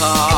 guitar.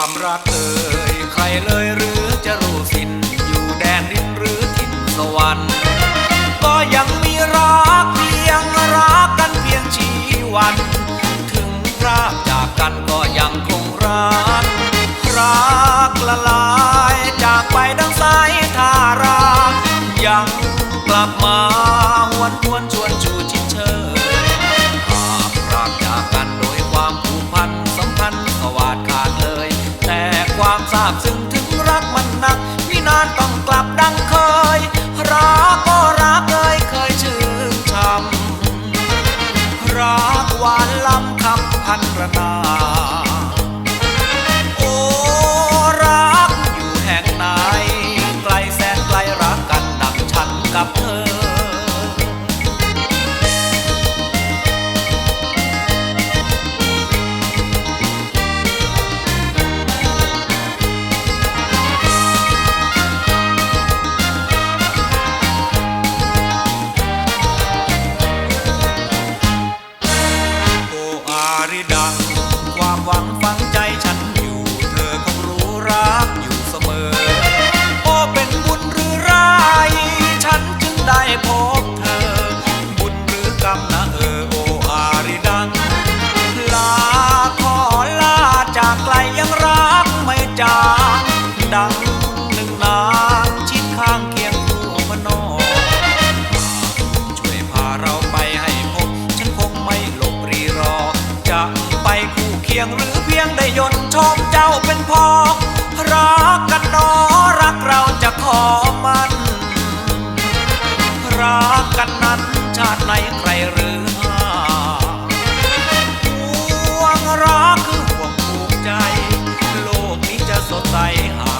ความรักเอ่ยใครเลยหรือจะรู้สิ้นอยู่แดนดินหรือถิ่นสวรรค์ก็ยังมีรักเพียงรักกันเพียงชีวัน ถึงพรากจากกันก็ยังคงรัก รักละลายจากไปดังสายทารายังกลับมาหวนทวนชวนชูชิ ความทราบซึ้งียงหรือเพียงได้ยนชอบเจ้าเป็นพอรักกันนอรักเราจะขอมันรักกันนั้นชาติไหนใครหรือห่วงรักคือห่วงผูกใจ โลกนี้จะสดใสหา